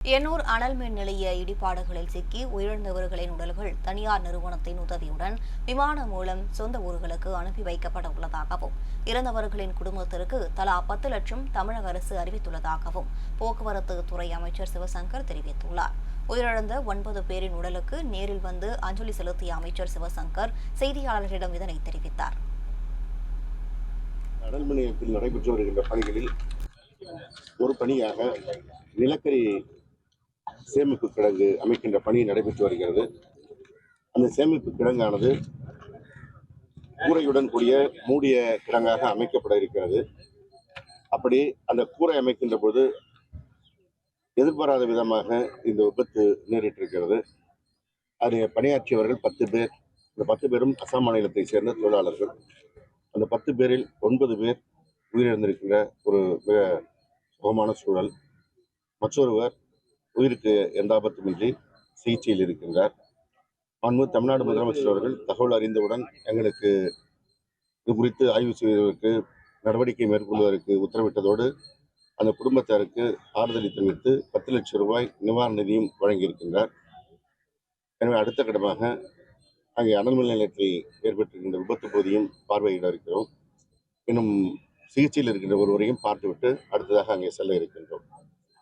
எண்ணூர் அனல் மின் நிலைய இடிபாடுகளில் சிக்கி உயிரிழந்தவர்களின் உடல்கள் தனியார் நிறுவனத்தின் உதவியுடன் விமானம் மூலம் சொந்த ஊர்களுக்கு அனுப்பி வைக்கப்பட உள்ளதாகவும் இறந்தவர்களின் குடும்பத்திற்கு தலா பத்து லட்சம் தமிழக அரசு அறிவித்துள்ளதாகவும் போக்குவரத்து துறை அமைச்சர் சிவசங்கர் தெரிவித்துள்ளார். உயிரிழந்த ஒன்பது பேரின் உடலுக்கு நேரில் வந்து அஞ்சலி செலுத்திய அமைச்சர் சிவசங்கர் செய்தியாளர்களிடம் இதனை தெரிவித்தார். நடைபெற்று வருகின்ற பணிகளில் ஒரு பணியாக நிலக்கரி சேமிப்பு கிடங்கு அமைக்கின்ற பணி நடைபெற்று வருகிறது. அந்த சேமிப்பு கிடங்கானது கூரையுடன் கூடிய மூடிய கிடங்காக அமைக்கப்பட இருக்கிறது. அப்படி அந்த கூரை அமைக்கின்ற பொழுது எதிர்பாராத விதமாக இந்த விபத்து நேரிட்டிருக்கிறது. அதில் பணியாற்றியவர்கள் பத்து பேர் இந்த பத்து பேரும் அசாம் மாநிலத்தை சேர்ந்த தொழிலாளர்கள். அந்த பத்து பேரில் ஒன்பது பேர் உயிரிழந்திருக்கின்ற ஒரு மிக சுகமான சூழல். மற்றொருவர் உயிருக்கு எந்த ஆபத்துமின்றி சிகிச்சையில் இருக்கின்றார். அன்பு தமிழ்நாடு முதலமைச்சர் அவர்கள் தகவல் அறிந்தவுடன் எங்களுக்கு இது குறித்து ஆய்வு செய்வதற்கு நடவடிக்கை மேற்கொள்வதற்கு உத்தரவிட்டதோடு அந்த குடும்பத்தாருக்கு ஆறுதலை தெரிவித்து பத்து லட்சம் ரூபாய் நிவாரண நிதியும் வழங்கியிருக்கின்றார். எனவே அடுத்த கட்டமாக அங்கே அனல் நிலையத்தில் ஏற்பட்டிருக்கின்ற விபத்து பகுதியும் பார்வையிட இருக்கிறோம். இன்னும் சிகிச்சையில் இருக்கின்ற ஒருவரையும் பார்த்துவிட்டு அடுத்ததாக அங்கே செல்ல இருக்கின்றோம்.